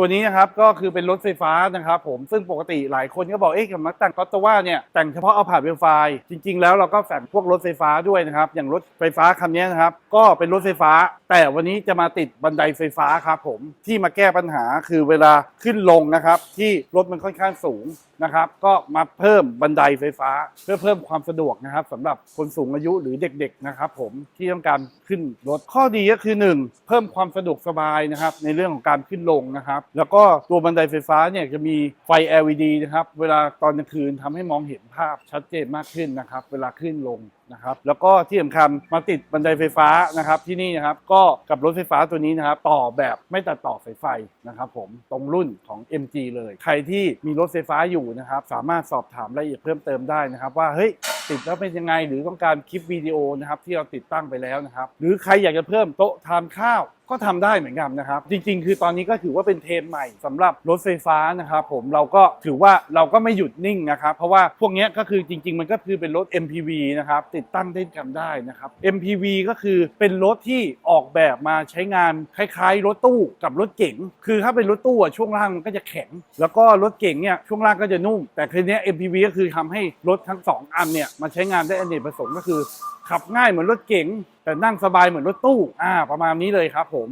ตัวนี้นะครับก็คือเป็นรถไฟฟ้านะครับผมซึ่งปกติหลายคนก็บอกเอ๊ะกับมาแต่งก็ตว่าเนี่ยแต่งเฉพาะเอาผ่านเวลไฟจริง ๆ แล้วเราก็แต่งพวกรถไฟฟ้าด้วยนะครับอย่างรถไฟฟ้าคันนี้นะครับก็เป็นรถไฟฟ้า แต่วันนี้จะมาติดบันไดไฟฟ้าครับผมที่มาแก้ปัญหาคือเวลาขึ้นลงนะครับที่รถมันค่อนข้างสูง นะครับ ก็มาเพิ่มบันไดไฟฟ้า เพื่อเพิ่มความสะดวกนะครับสำหรับคนสูงอายุหรือเด็กๆนะครับผมที่ต้องการขึ้นรถข้อดีก็คือ 1 เพิ่มความสะดวกสบายนะครับ ในเรื่องของการขึ้นลงนะครับ แล้วก็ตัวบันไดไฟฟ้าเนี่ยจะมีไฟ LED นะครับ เวลาตอนกลางคืนทำให้มองเห็นภาพชัดเจนมากขึ้นนะครับ เวลาขึ้นลง นะครับแล้วก็ที่สำคัญมาติดบันไดไฟฟ้านะครับที่นี่นะครับก็กับรถไฟฟ้าตัวนี้นะครับต่อแบบไม่ตัดต่อสายไฟนะครับผมตรงรุ่นของ MG เลย ใครที่มีรถไฟฟ้าอยู่นะครับสามารถสอบถามรายละเอียดเพิ่มเติมได้นะครับว่าเฮ้ยติดแล้วเป็นยังไงหรือต้องการคลิปวิดีโอนะครับที่เราติดตั้งไปแล้วนะครับหรือใครอยากจะเพิ่มโต๊ะทานข้าว ก็ทำได้เหมือนกันนะครับ จริง ๆ คือตอนนี้ก็ถือว่าเป็นเทรนใหม่สำหรับรถไฟฟ้านะครับผมเราก็ถือว่าเราก็ไม่หยุดนิ่งนะครับ เพราะว่าพวกนี้ก็คือจริง ๆ มันก็คือเป็นรถ MPV นะครับติดตั้งได้กันได้นะครับ MPV ก็คือเป็นรถที่ออกแบบมาใช้งานคล้ายๆ รถตู้กับรถเก๋งคือถ้าเป็นรถตู้อะช่วงล่างมันก็จะแข็ง แล้วก็รถเก๋งเนี่ยช่วงล่างก็จะนุ่ม แต่คืนนี้ MPV ก็คือทำให้รถทั้งสองอันเนี่ยมาใช้งานได้อเนกประสงค์ก็คือ ขับง่ายเหมือนรถเก๋งแต่นั่งสบายเหมือนรถตู้อ่าประมาณนี้เลยครับผม